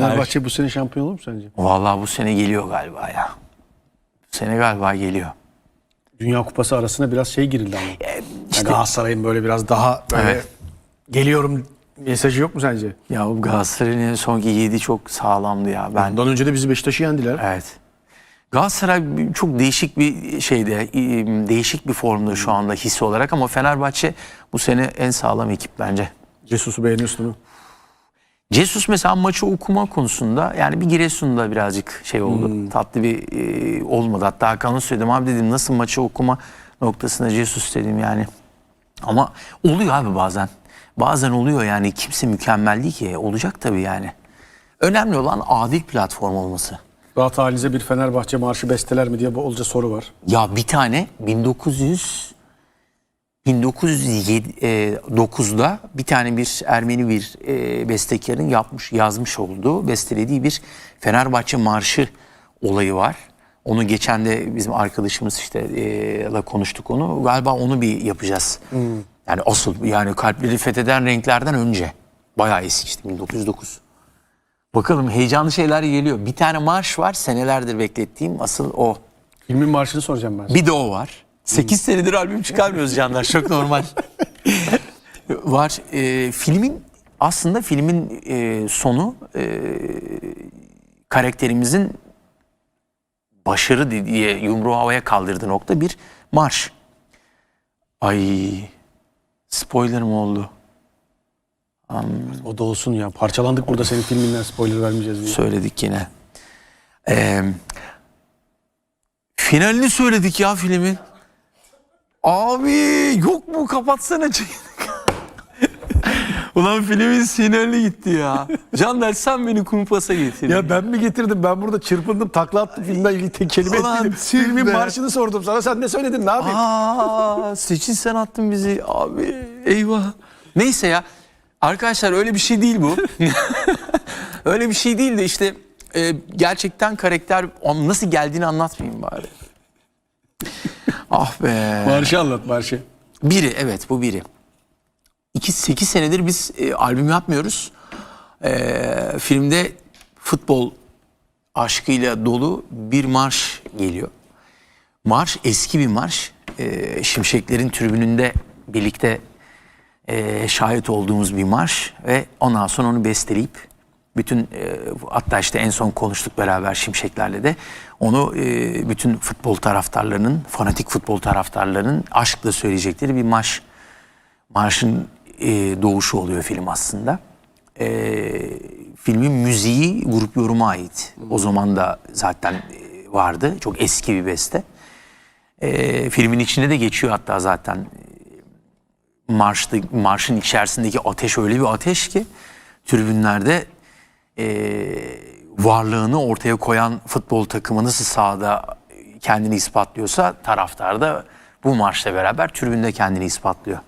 Fenerbahçe bu sene şampiyon olur mu sence? Vallahi bu sene geliyor galiba ya. Bu sene galiba geliyor. Dünya Kupası arasına biraz şey girildi ama. E, Yani Galatasaray'ın böyle biraz daha böyle Evet. geliyorum mesajı yok mu sence? Ya bu Galatasaray'ın sonki 7 çok sağlamdı ya. Ben Ondan önce de bizi Beşiktaş'ı yendiler. Evet. Galatasaray çok değişik bir şeyde, değişik bir formda şu anda his olarak ama Fenerbahçe bu sene en sağlam ekip bence. Cesus'u beğeniyorsun mu? Jesus mesela maçı okuma konusunda yani bir Giresun'da birazcık şey oldu. Tatlı bir e, olmadı. Hatta Hakan'a söyledim abi dedim nasıl maçı okuma noktasında Jesus dedim yani. Ama oluyor abi bazen. Bazen oluyor yani kimse mükemmel değil ki. Olacak tabii yani. Önemli olan adil platform olması. Rahat halinize bir Fenerbahçe marşı besteler mi diye bolca soru var. Ya bir tane 1900 1909'da bir tane bir Ermeni bir e, bestekarın yapmış yazmış olduğu bestelediği bir Fenerbahçe marşı olayı var. Onu geçen de bizim arkadaşımız işte e, la konuştuk onu. Galiba onu bir yapacağız. Yani asıl yani kalpleri fetheden renklerden önce. Bayağı eski işte 1909. Bakalım heyecanlı şeyler geliyor. Bir tane marş var senelerdir beklettiğim asıl o. Filmin marşını soracağım ben. sana. Bir de o var. 8 senedir albüm çıkarmıyoruz canlar. Çok normal. var. E, filmin aslında filmin e, sonu e, karakterimizin başarı diye yumruğu havaya kaldırdığı nokta bir marş. Ay spoiler mı oldu? O da olsun ya. Parçalandık burada senin filminden spoiler vermeyeceğiz diye. Söyledik yine. Ee, finalini söyledik ya filmin. Abi yok mu kapatsana. Ulan filmin finali gitti ya. Can sen beni kumpasa getirdin. Ya ben mi getirdim? Ben burada çırpındım, takla attım filmden ilgili tek kelime Ulan Filmin be. marşını sordum sana. Sen ne söyledin? Ne yapayım? Aa, seçin sen attın bizi abi. Eyvah. Neyse ya. Arkadaşlar öyle bir şey değil bu. öyle bir şey değil de işte e, gerçekten karakter nasıl geldiğini anlatmayayım bari. Ah be. Marşı anlat marşı. Biri evet bu biri. 2 8 senedir biz e, albüm yapmıyoruz. E, filmde futbol aşkıyla dolu bir marş geliyor. Marş eski bir marş. E, Şimşeklerin tribününde birlikte e, şahit olduğumuz bir marş ve ondan sonra onu besteleyip bütün e, hatta işte en son konuştuk beraber Şimşeklerle de onu e, bütün futbol taraftarlarının fanatik futbol taraftarlarının aşkla söyleyecekleri bir marş marşın e, doğuşu oluyor film aslında. Filmin müziği grup yoruma ait. O zaman da zaten vardı. Çok eski bir beste. Filmin içinde de geçiyor hatta zaten marşta, marşın içerisindeki ateş öyle bir ateş ki tribünlerde e, varlığını ortaya koyan futbol takımı nasıl sahada kendini ispatlıyorsa taraftar da bu marşla beraber tribünde kendini ispatlıyor.